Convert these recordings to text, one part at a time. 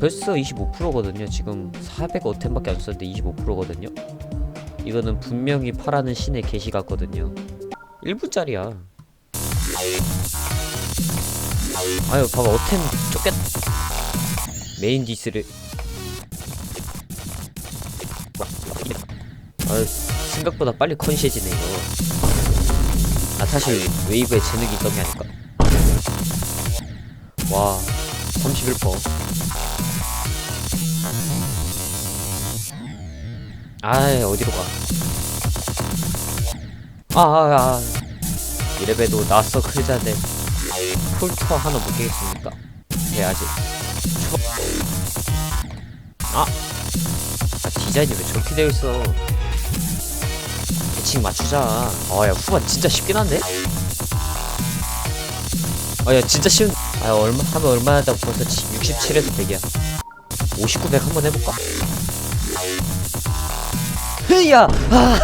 벌써 25%거든요. 지금 405템밖에 안 썼는데 25%거든요. 이거는 분명히 파라는 신의 계시 같거든요. 1분짜리야. 아유 봐봐 어템 쫓겠 메인 디스를. 아유 생각보다 빨리 컨시해지네 이거. 아 사실 웨이브에 재능이 있던 게 아닐까? 와 31%. 아이 어디로 가? 아, 아, 아. 이래봬도 나서 크자데 폴터 하나 못 깨겠습니까? 해야지. 초... 아, 아 디자인이 왜 저렇게 되어 있어? 대칭 맞추자. 아, 야 후반 진짜 쉽긴 한데? 아, 야 진짜 쉬운. 아, 얼마 하면 얼마나 하다고 벌써 67에서 100이야. 59, 100 한번 해볼까? 흐야! 아!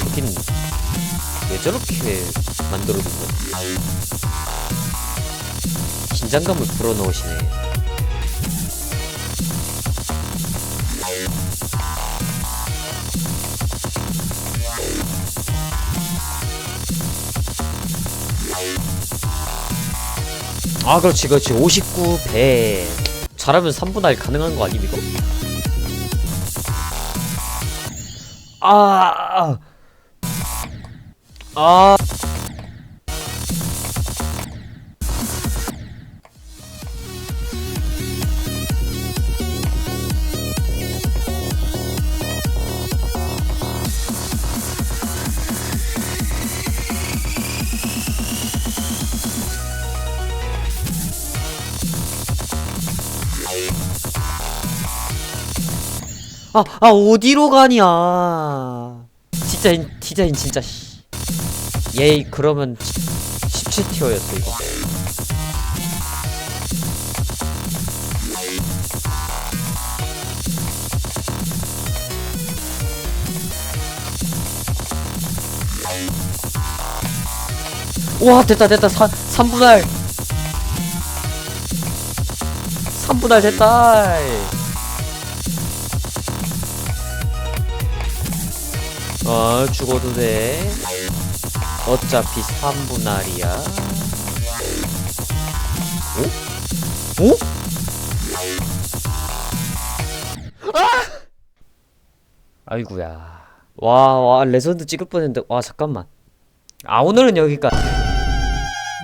여긴 왜 저렇게 만들어둔 거야? 긴장감을 불어넣으시네. 아 그렇지 그렇지. 59 100 잘하면 3분 할 가능한 거 아닙니까? 아, 아, 아, 아 어디로 가냐? 디자인 디자인 진짜 씨. 예이 그러면 17티어였어 이거. 와 됐다 됐다 3, 3분할 3분할 됐다 어 죽어도 돼 어차피 3분할이야 오? 오? 아! 아이구야 와 와 레전드 찍을 뻔했는데 와 잠깐만 아 오늘은 여기까지